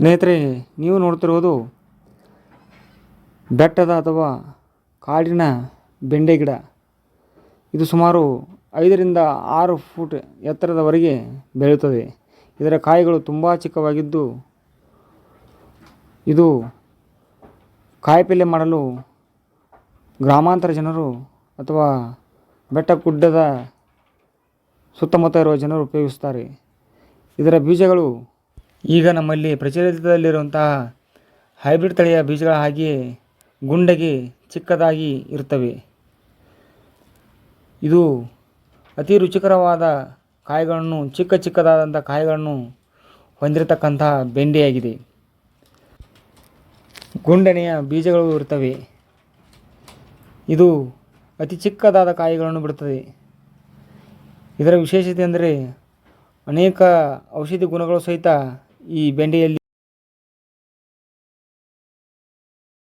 ಸ್ನೇಹಿತರೆ, ನೀವು ನೋಡ್ತಿರೋದು ಬೆಟ್ಟದ ಅಥವಾ ಕಾಡಿನ ಬೆಂಡೆ ಗಿಡ. ಇದು ಸುಮಾರು ಐದರಿಂದ ಆರು ಫೂಟ್ ಎತ್ತರದವರೆಗೆ ಬೆಳೆಯುತ್ತದೆ. ಇದರ ಕಾಯಿಗಳು ತುಂಬ ಚಿಕ್ಕವಾಗಿದ್ದು, ಇದು ಕಾಯಿಪಲ್ಯ ಮಾಡಲು ಗ್ರಾಮಾಂತರ ಜನರು ಅಥವಾ ಬೆಟ್ಟ ಗುಡ್ಡದ ಸುತ್ತಮುತ್ತ ಇರುವ ಜನರು ಉಪಯೋಗಿಸುತ್ತಾರೆ ಇದರ ಬೀಜಗಳು ಈಗ ನಮ್ಮಲ್ಲಿ ಪ್ರಚಲಿತದಲ್ಲಿರುವಂತಹ ಹೈಬ್ರಿಡ್ ತಳಿಯ ಬೀಜಗಳ ಹಾಗೆಯೇ ಗುಂಡಗೆ ಚಿಕ್ಕದಾಗಿ ಇರುತ್ತವೆ. ಇದು ಅತಿ ರುಚಿಕರವಾದ ಕಾಯಿಗಳನ್ನು, ಚಿಕ್ಕ ಚಿಕ್ಕದಾದಂಥ ಕಾಯಿಗಳನ್ನು ಹೊಂದಿರತಕ್ಕಂತಹ ಬೆಂಡೆಯಾಗಿದೆ. ಗುಂಡನೆಯ ಬೀಜಗಳು ಇರುತ್ತವೆ. ಇದು ಅತಿ ಚಿಕ್ಕದಾದ ಕಾಯಿಗಳನ್ನು ಬಿಡುತ್ತದೆ. ಇದರ ವಿಶೇಷತೆ ಅಂದರೆ ಅನೇಕ ಔಷಧಿ ಗುಣಗಳು ಸಹಿತ ಈ ಬೆಂಡೆಯಲ್ಲಿ